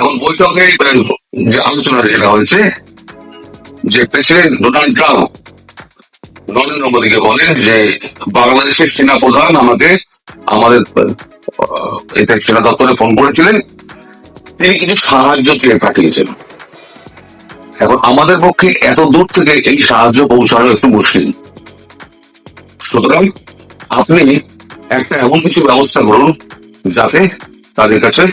এখন বৈঠকে যে আলোচনা যেটা হয়েছে যে প্রেসিডেন্ট ডোনাল্ড ট্রাম্প নরেন্দ্র মোদীকে বলেন যে বাংলাদেশের সেনা প্রধান আমাকে আমাদের এতে সেনা দপ্তরে ফোন করেছিলেন, তিনি কিছু সাহায্য চেয়ে পাঠিয়েছেন। এখন আমাদের পক্ষে এত দূর থেকে এই সাহায্য পৌঁছানো একটু মুশকিল। সুতরাং আপনি একটা এমন কিছু ব্যবস্থা করুন যাতে তাদের কাছে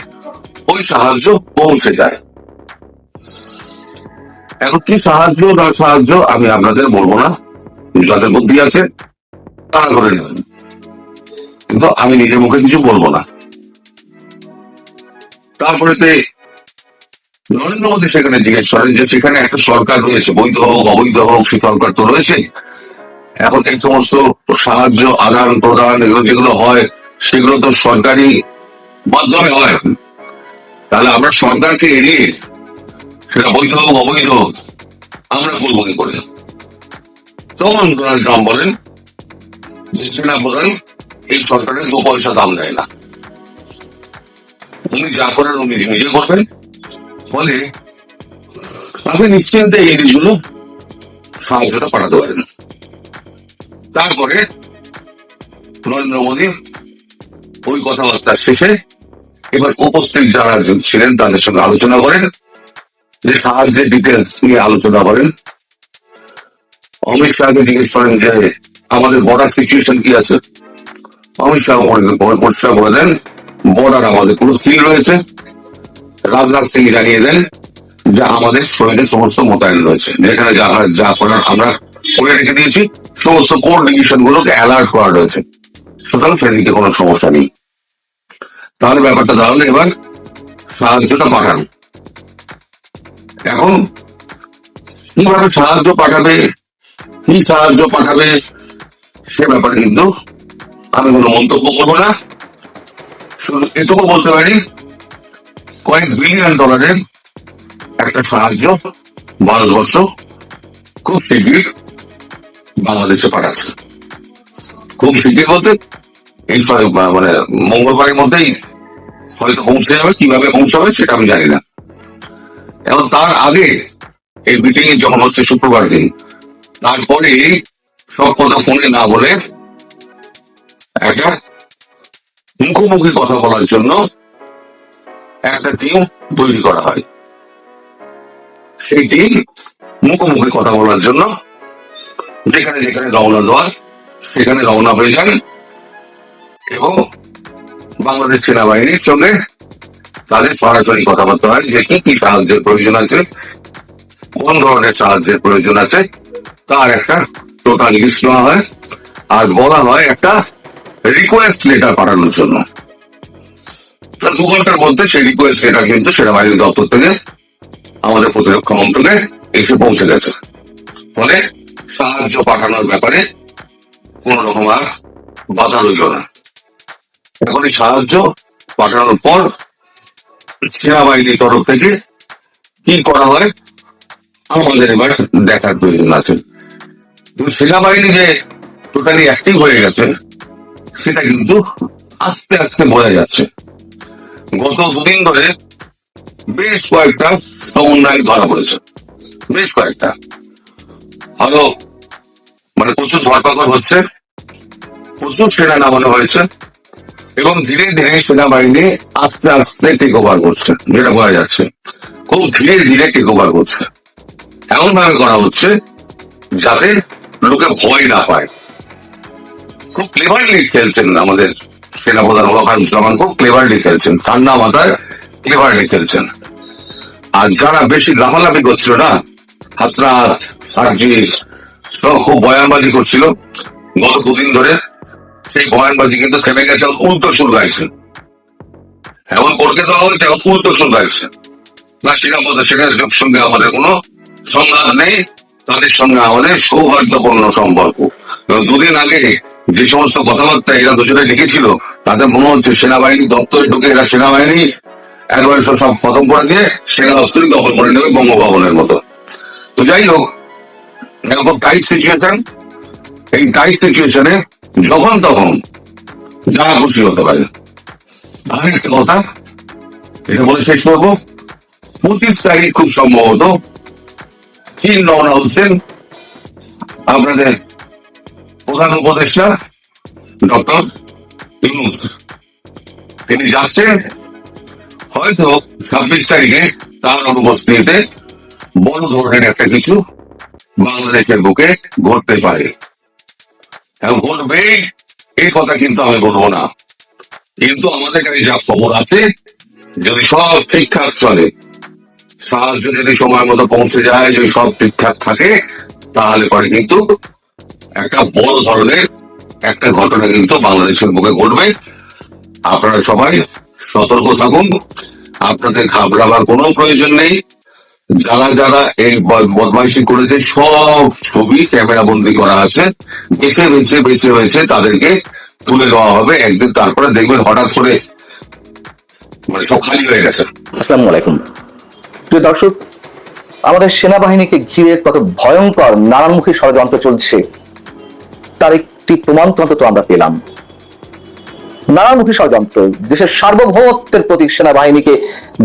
ওই সাহায্য পৌঁছে যায়। এখন কি সাহায্য না সাহায্য আমি আপনাদের বলব না। যাদের বুদ্ধি আছে, তারা করে নেবেন। কিন্তু আমি নিজের মুখে কিছু বলব না। তারপরে নরেন্দ্র মোদী সেখানে জিজ্ঞেস করেন যে সেখানে একটা সরকার রয়েছে, বৈধ হোক, অবৈধ হোক সে সরকার তো রয়েছে। এখন এই সমস্ত সাহায্য আদান প্রদান এগুলো যেগুলো হয়, সেগুলো তো সরকারি মাধ্যমে হয়। তাহলে আমরা সরকারকে এড়িয়ে সেটা বৈধ হোক অবৈধ হোক আমরা করব কি করে তখন ডোনাল্ড ট্রাম্প বলেন যে সেনা প্রধান, এই সরকারের দু পয়সা দাম দেয় না। উনি যা করেন, উনি নিজে করবেন। ফলে আপনি নিশ্চিন্তে এই জিনিসগুলো সাহায্যটা পাঠাতে পারেন। তারপরে নরেন্দ্র মোদী ওই কথাবার্তা শেষে এবার উপস্থিত যারা ছিলেন তাদের সঙ্গে আলোচনা করেন, যে সাহায্যের ডিটেলস নিয়ে আলোচনা করেন। অমিত শাহকে জিজ্ঞেস করেন যে, আমাদের বর্ডার সিচুয়েশন কি আছে? অমিত শাহ করে দেন বর্ডার আমাদের পুরো সিল রয়েছে। রাজনাথ সিং জানিয়ে দেন যে, আমাদের সৈন্যের সমস্ত মোতায়েন রয়েছে। যেখানে যা যা করার আমরা করে রেখে দিয়েছি, সমস্ত কোর ডিভিশন গুলোকে অ্যালার্ট করা রয়েছে। সুতরাং সেদিকে কোনো সমস্যা নেই। তাহলে ব্যাপারটা তাহলে এবার। সাহায্যটা পাঠান। এখন কীভাবে সাহায্য পাঠাবে, কি সাহায্য পাঠাবে, সে ব্যাপারে কিন্তু আমি কোনো মন্তব্য করব না। শুধু এটুকু বলতে পারি, কয়েক বিলিয়ন ডলারের একটা সাহায্য ভারতবর্ষ খুব শীঘ্রই বাংলাদেশে পাঠাচ্ছে। খুব শীঘ্রই বলতে এই মানে মঙ্গলবারের মধ্যেই হয়তো পৌঁছে যাবে, কীভাবে পৌঁছাবে সেটা আমি জানি না। এবং তার আগে এই মিটিং যখন হচ্ছে শুক্রবার দিন, তারপরে সব কথা ফোনে না বলে একটা মুখোমুখি কথা বলার জন্য একটা টিম তৈরি করা হয়। সেই টিম মুখোমুখি কথা বলার জন্য যেখানে যেখানে রওনা দেওয়ার, সেখানে রওনা হয়ে যান এবং বাংলাদেশ সেনাবাহিনীর সঙ্গে তাদের সরাসরি কথাবার্তা হয়, যে কি কি সাহায্যের প্রয়োজন আছে, কোন ধরনের সাহায্যের প্রয়োজন আছে, তার একটা টোটাল লিস্ট নেওয়া হয়। আর বলা হয় একটা রিকোয়েস্ট লেটার পাঠানোর জন্য। দু ঘণ্টার মধ্যে সেই রিকোয়েস্ট লেটার কিন্তু সেনাবাহিনী দপ্তর থেকে আমাদের প্রতিরক্ষা মন্ত্রকে এসে পৌঁছে গেছে। ফলে সাহায্য পাঠানোর ব্যাপারে কোন রকম আর বাধা রইল না। এখন এই সাহায্য পাঠানোর পর সেনাবাহিনীর তরফ থেকে কি করা হয়, আমাদের এবার দেখার প্রয়োজন আছে। সেনাবাহিনী যে টোটালি অ্যাক্টিভ হয়ে গেছে, সেটা কিন্তু আস্তে আস্তে বোঝা যাচ্ছে। গত দুদিন ধরে বেশ কয়েকটা সমন্বয় ধরা পড়েছে। বেশ কয়েকটা। আরও মানে প্রচুর ধরপাকড় হচ্ছে, প্রচুর সেনা নামানো হয়েছে। এবং ধীরে ধীরে সেনাবাহিনী আস্তে আস্তে টেক ওভার করছে, যেটা বোঝা যাচ্ছে। খুব ধীরে ধীরে টেক ওভার করছে। এমন ভাবে করা হচ্ছে যাতে লোকে ভয় না পায়। খুব ক্লেভারলি খেলছেন আমাদের সেনাপ্রধান ওয়াকারুজ্জামান খুব ক্লেভারলি খেলছেন। ঠান্ডা মাথায় ক্লেভারলি খেলছেন। আর যারা বেশি লাফালাফি করছিল না, হাসনাত, সার্জিস খুব বয়ানবাজি করছিল। গত দুদিন ধরে সেই বয়ানবাজি কিন্তু থেমে গেছে উল্টো সুর গাইছে। এমন করতে দেওয়া হয়েছে, এখন উল্টো সুর গাইছে। না, সেটা মধ্যে সেটার সঙ্গে আমাদের কোনো সংঘাত নেই। তাদের সঙ্গে আমাদের সৌহার্দ্যপূর্ণ সম্পর্ক। এবং দুদিন আগে যে সমস্ত কথাবার্তা এরা দুজনে লিখেছিল, তাতে মনে হচ্ছে সেনাবাহিনী দপ্তরে ঢুকে এরা সেনাবাহিনী একবার সব খতম করে দিয়ে সেনা দপ্তরই দখল করে নেবে বঙ্গভবনের মতো। তো যাই হোক, এরকম টাইট সিচুয়েশন এই টাইট সিচুয়েশনে যখন তখন যা খুশি হতে পারে। আর একটা কথা, এটা বলে শেষ করব। পঁচিশ তারিখ খুব সম্ভবত চীন রওনা হচ্ছেন আপনাদের প্রধান উপদেষ্টা ডক্টর ইউনুস। তিনি যাচ্ছেন, হয়তো ছাব্বিশ তারিখে তার অনুপস্থিতিতে বড় ধরনের একটা কিছু বাংলাদেশের বুকে ঘটতে পারে। ঘটবে এই কথা কিন্তু আমি বলব না। কিন্তু আমাদের কাছে যা খবর আছে, যদি সব ঠিকঠাক চলে, সাহায্য যদি সময় মতো পৌঁছে যায়, যদি সব ঠিকঠাক থাকে, তাহলে পরে কিন্তু একটা বড় ধরনের একটা ঘটনা কিন্তু বাংলাদেশের বুকে ঘটবে। আপনারা সবাই সতর্ক থাকুন, আপনাদের ঘাবড়াবার কোনো প্রয়োজন নেই। যারা যারা এই বদমাইশি করেছে, সব ছবি ক্যামেরা বন্দি করা আছে। বেছে বেছে বেছে বেছে তাদেরকে তুলে দেওয়া হবে। একদিন তারপরে দেখবেন হঠাৎ করে মানে সব খালি হয়ে গেছে। আসসালামু আলাইকুম। প্রিয় দর্শক, আমাদের সেনাবাহিনীকে ঘিরে কত ভয়ঙ্কর নানানমুখী ষড়যন্ত্র চলছে, তার একটি প্রমাণ অন্তত আমরা পেলাম। নানানমুখী ষড়যন্ত্র, দেশের সার্বভৌমত্বের প্রতি সেনাবাহিনীকে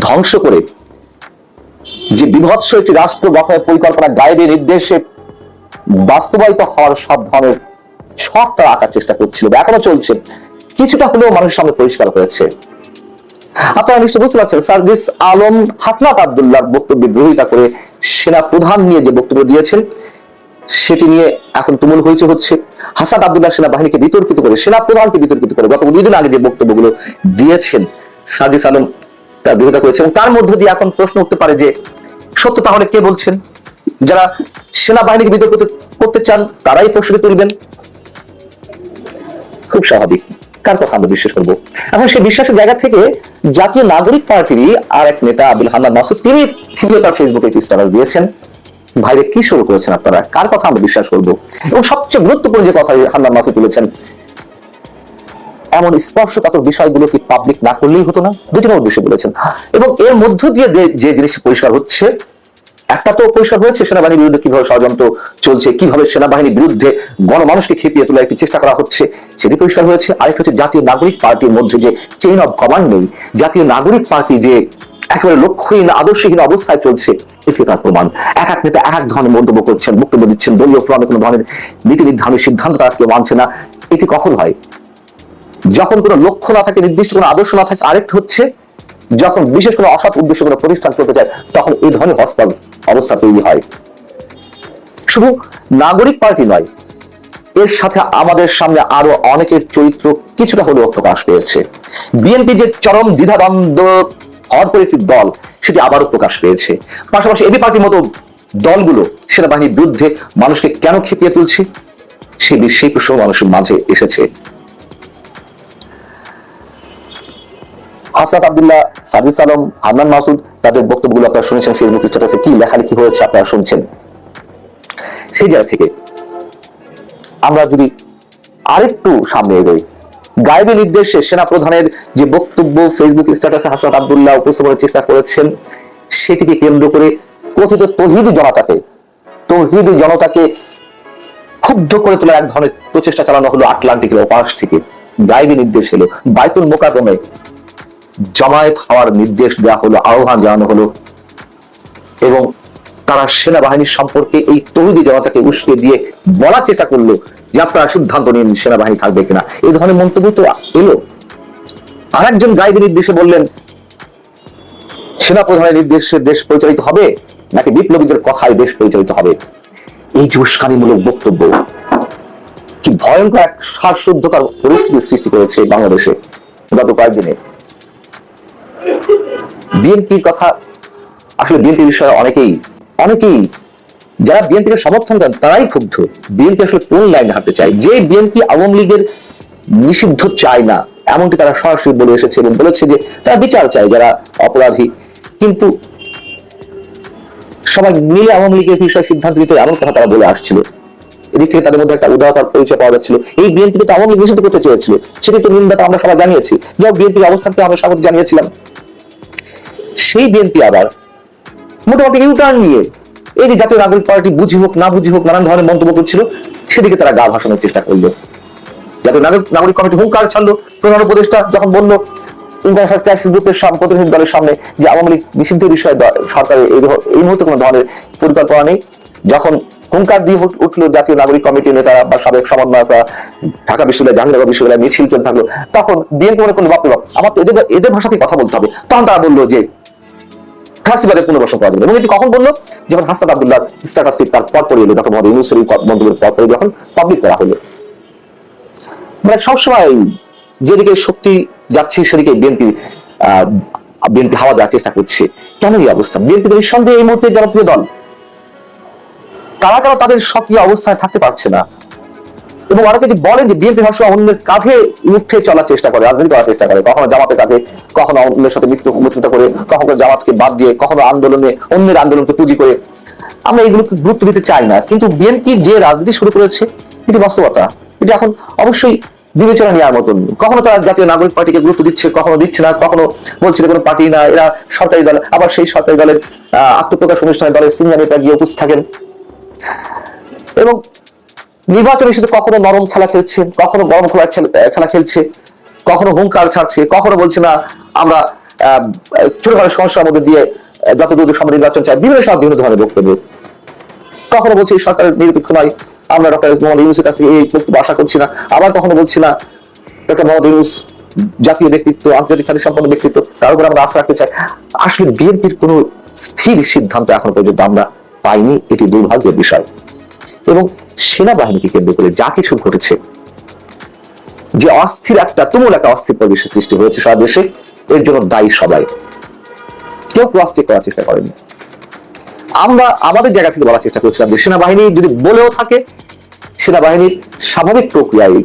ধ্বংস করে যে বিভৎস একটি রাষ্ট্র গঠনের পরিকল্পনা গাইডের নির্দেশে বাস্তবায়িত হওয়ার সব ধরনের ছক তারা আঁকার চেষ্টা করছিল এখনও চলছে। কিছুটা হলেও মানুষের সামনে পরিষ্কার হয়েছে। আপনারা নিশ্চয় বুঝতে পারছেন, সার্জিস আলম হাসনাত আবদুল্লাহর বক্তব্যের বিরোধিতা করে সেনা প্রধান নিয়ে যে বক্তব্য দিয়েছেন, সেটি নিয়ে এখন তুমুল হয়েছে হচ্ছে। হাসান আবদুল্লাহ সেনাবাহিনীকে বিতর্কিত করে সেনা প্রধানকে বিতর্কিত করে গত দুই দিন আগে যে বক্তব্যগুলো দিয়েছেন, সার্জিস আলম তার বিরোধিতা করেছে। এবং তার মধ্য দিয়ে এখন প্রশ্ন উঠতে পারে যে সত্য তাহলে কে বলছেন? যারা সেনাবাহিনীকে বিতর্কিত করতে চান, তারাই প্রশ্ন তুলবেন। খুব স্বাভাবিক। কার কথা আমরা বিশ্বাস করব? এখন সেই বিশ্বাসের জায়গা থেকে জাতীয় নাগরিক পার্টির আর এক নেতা আব্দুল হান্নান মাসুদ, তিনি তিনিও তার ফেসবুকে একটি স্ট্যাটাস দিয়েছেন। ভাইরে, কি শুরু করেছেন আপনারা? কার কথা আমরা বিশ্বাস করব? এবং সবচেয়ে গুরুত্বপূর্ণ যে কথা হান্নান মাসুদ তুলেছেন এমন স্পর্শকাতর বিষয়গুলো কি পাবলিক না করলেই হতো না? দুটি নম্বর বিষয় বলেছেন। এবং এর মধ্য দিয়ে যে- জিনিসটা পরিষ্কার হচ্ছে, একটা তো পরিষ্কার হয়েছে, সেনাবাহিনীর বিরুদ্ধে কীভাবে ষড়যন্ত্র চলছে, কীভাবে সেনাবাহিনীর বিরুদ্ধে গণমানুষকে খেপিয়ে তোলার একটি চেষ্টা করা হচ্ছে, সেটি পরিষ্কার হয়েছে। আরেকটা হচ্ছে জাতীয় নাগরিক পার্টির মধ্যে যে চেইন অফ কমান্ড নেই, জাতীয় নাগরিক পার্টি যে একেবারে লক্ষ্যহীন আদর্শহীন অবস্থায় চলছে এটি তার প্রমাণ? এক এক নেতা এক এক ধরনের মন্তব্য করছেন, বক্তব্য দিচ্ছেন, দলীয় ফোরামে কোনো ধরনের নীতি নির্ধারণের সিদ্ধান্ত তারা কেউ মানছে না। এটি কখন হয়? যখন কোনো লক্ষ্য না থাকে, নির্দিষ্ট কোনো আদর্শ না থাকে, আরেকটা হচ্ছে যখন বিশেষ কোনো অসৎ উদ্দেশ্য, কোনো প্রতিষ্ঠান চলতে চায়, তখন এই ধরনের হসপাল অবস্থা তৈরি হয়। শুধু নাগরিক পার্টি নয়, এর সাথে আমাদের সামনে আরও অনেকের চরিত্র কিছুটা হলেও প্রকাশ পেয়েছে। বিএনপি যে চরম দ্বিধাদ্বন্দ্ব হওয়ার পর একটি দল, সেটি আবারও প্রকাশ পেয়েছে। পাশাপাশি এবি পার্টির মতো দলগুলো সেনাবাহিনীর বিরুদ্ধে মানুষকে কেন খেপিয়ে তুলছে সেই সেই প্রশ্ন মানুষের মাঝে এসেছে। হাসনাত আব্দুল্লাহ সাজিদ আলম হান্নান মাসুদ তাদের বক্তব্যগুলো আপনারা শুনেছেন ফেসবুক স্ট্যাটাসে কি লেখালেখি হয়েছে আপনারা শুনছেন? সেই জায়গা থেকে আমরা যদি আরেকটু সামনে এগোই। গায়েবী নির্দেশে সেনা প্রধানের যে বক্তব্য ফেসবুক স্ট্যাটাসে হাসনাত আব্দুল্লাহ উপস্থাপনের চেষ্টা করেছেন, সেটিকে কেন্দ্র করে কথিত তহিদ জনতাকে তহিদ জনতাকে ক্ষুব্ধ করে তোলার এক ধরনের প্রচেষ্টা চালানো হলো আটলান্টিকের ওপাশ থেকে। গায়েবী নির্দেশ এলো। বাইতুল মোকাররমে জামায়াত হওয়ার নির্দেশ দেওয়া হলো, আহ্বান জানানো হলো। এবং তারা সেনাবাহিনীর সম্পর্কে এই তহিদি জনতাকে উস্কে দিয়ে বলার চেষ্টা করল যে আপনারা সিদ্ধান্ত নিন সেনাবাহিনী থাকবে কিনা। এই ধরনের মন্তব্য তো এলো। আর একজন গাইবী নির্দেশে বললেন সেনা প্রধানের নির্দেশে দেশ পরিচালিত হবে নাকি বিপ্লবীদের কথায় দেশ পরিচালিত হবে? এই যে উস্কানিমূলক বক্তব্য, কি ভয়ঙ্কর এক শ্বাসরুদ্ধকর পরিস্থিতির সৃষ্টি করেছে বাংলাদেশে গত কয়েকদিনে। বিএনপির কথা, আসলে বিএনপি বিষয়ে অনেকেই অনেকেই যারা বিএনপিকে সমর্থন করেন তারাই ক্ষুব্ধ। বিএনপি আসলে কোন লাইনে হাঁটতে চায়? যে বিএনপি আওয়ামী লীগের নিষিদ্ধ চায় না, এমনটি তারা সরাসরি বলে এসেছে এবং বলেছে যে তারা বিচার চায় যারা অপরাধী। কিন্তু সবাই মিলে আওয়ামী লীগের বিষয়ে সিদ্ধান্ত নিতে এমন কথা তারা বলে আসছিল। এদিক থেকে তাদের মধ্যে একটা উদারতার পরিচয় পাওয়া যাচ্ছিল। এই বিএনপি তো আওয়ামী লীগ নিষিদ্ধ করতে চেয়েছিল, সেটি তো নিন্দাটা আমরা সবাই জানিয়েছি। যা বিএনপির অবস্থানকে আমরা স্বাগত জানিয়েছিলাম। সেই বিএনপি আবার মোটামুটি ইউটার্ন নিয়ে এই যে জাতীয় নাগরিক পার্টি বুঝি হোক না বুঝি হোক নানান ধরনের মন্তব্য করছিল সেদিকে তারা গা ভাসানোর চেষ্টা করল। জাতীয় নাগরিক নাগরিক কমিটি হুঙ্কার প্রধান উপদেষ্টা যখন বলল প্রতিনিধি দলের সামনে যে আওয়ামী লীগ নিষিদ্ধ বিষয়ে সরকারের এই মুহূর্তে কোনো ধরনের পরিকল্পনা নেই। যখন হুঙ্কার দিয়ে উঠ- উঠল জাতীয় নাগরিক কমিটির নেতারা বা সাবেক সমন্বয়করা ঢাকা বিশ্ববিদ্যালয় জাহাঙ্গীরনগর বিশ্ববিদ্যালয় মিছিল চলতে থাকল তখন বিএনপি মনে করল বাপ, আমার তো এদের এদের ভাষাতেই কথা বলতে হবে। তখন তারা বলল যে ফাঁসিবাদের পুনর্বাসন করা যাবে। এবং এটি কখন বলল? যখন হাসনাত আব্দুল্লাহ স্ট্যাটাসটি তার পর পরে এলো ডক্টর মোহাম্মদ ইউনুসের মন্তব্যের পর পরে যখন পাবলিক করা হলো। মানে সবসময় যেদিকে শক্তি যাচ্ছে, সেদিকে বিএনপি বিএনপি হাওয়া দেওয়ার চেষ্টা করছে। কেন এই অবস্থা? বিএনপি তো নিঃসন্দেহে এই মুহূর্তে জনপ্রিয় দল। তারা কেন তাদের সক্রিয় অবস্থায় থাকতে পারছে না? এবং অনেকে যে বলে যে বিএনপি সবসময় অন্যের কাঁধে উঠে চলার চেষ্টা করে, রাজনীতি করার চেষ্টা করে। কখনো জামাতের কাছে কখনো অন্যের সাথে মিত্র মিত্রতা করে, কখনো জামাতকে বাদ দিয়ে, কখনো আন্দোলনে, অন্যের আন্দোলনকে পুঁজি করে। আমরা এগুলোকে গুরুত্ব দিতে চাই না, কিন্তু বিএনপি যে রাজনীতি শুরু করেছে, এটি বাস্তবতা। এটি এখন অবশ্যই বিবেচনা নেওয়ার মতন। কখনো তারা জাতীয় নাগরিক পার্টিকে গুরুত্ব দিচ্ছে, কখনো দিচ্ছে না, কখনো বলছে কোনো পার্টি না, এরা সরকারি দল, আবার সেই সরকারি দলের আত্মপ্রকাশ অনুষ্ঠানে দলের সিনিয়র নেতা গিয়ে উপস্থিত থাকেন। এবং নির্বাচন ইস্যুতে কখনো নরম খেলা খেলছে, কখনো গরম খেলা খেলা খেলছে, কখনো হুঙ্কার ছাড়ছে, কখনো বলছে না, আমরা ছোটখাটো সমস্যার মধ্যে দিয়ে যত দ্রুত সম্ভব নির্বাচন চাই, বিভিন্ন সব বিভিন্ন ধরনের বক্তব্য। কখনো বলছে সরকার নিরপেক্ষ নয়, আমরা ডক্টর মোহাম্মদ ইউনুসের কাছ থেকে এই বক্তব্য আশা করছি না, আবার কখনো বলছি না, ডক্টর মোহাম্মদ ইউনুস জাতীয় ব্যক্তিত্ব, আন্তর্জাতিক খ্যাতি সম্পন্ন ব্যক্তিত্ব, তার উপর আমরা আশা রাখতে চাই। আসলে বিএনপির কোনো স্থির সিদ্ধান্ত এখনও পর্যন্ত আমরা পাইনি, এটি দুর্ভাগ্যের বিষয়। এবং সেনাবাহিনীকে কেন্দ্র করে যা কিছু ঘটেছে, যে অস্থির একটা, তুমুল একটা অস্থির পরিবেশের সৃষ্টি হয়েছে সারা দেশে, এর জন্য দায়ী সবাই। কেউ চেক করার চেষ্টা করেনি। আমরা আমাদের জায়গা থেকে বলার চেষ্টা করছিলাম যে সেনাবাহিনী যদি বলেও থাকে, সেনাবাহিনীর স্বাভাবিক প্রক্রিয়ায়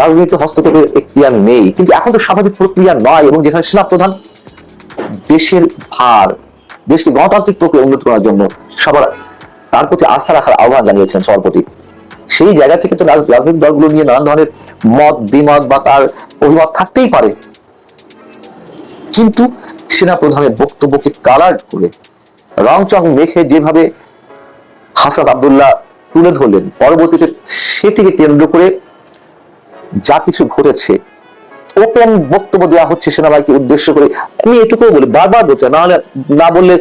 রাজনীতি হস্তক্ষেপের প্রক্রিয়া নেই। কিন্তু এখন তো স্বাভাবিক প্রক্রিয়া নয় এবং যেখানে সেনাপ্রধান দেশের ভার, দেশকে গণতান্ত্রিক প্রক্রিয়া উন্নত করার জন্য সবার তার প্রতি আস্থা রাখার আহ্বান জানিয়েছেন সভাপতি। সেই জায়গা থেকে তো রাজনৈতিক দলগুলো নিয়ে নানান ধরনের মত, দ্বিমত বা তার অভিমত থাকতেই পারে। কিন্তু সেনা প্রধানের বক্তব্যকে কালার করে রং চং মেখে যেভাবে হাসাদ আবদুল্লাহ তুলে ধরলেন, পরবর্তীতে সেটিকে কেন্দ্র করে যা কিছু ঘটেছে ওপেন বক্তব্য দেওয়া হচ্ছে সেনাবাহিনীকে উদ্দেশ্য করে। আমি এটুকুও বলি, বারবার বলতে না না বললে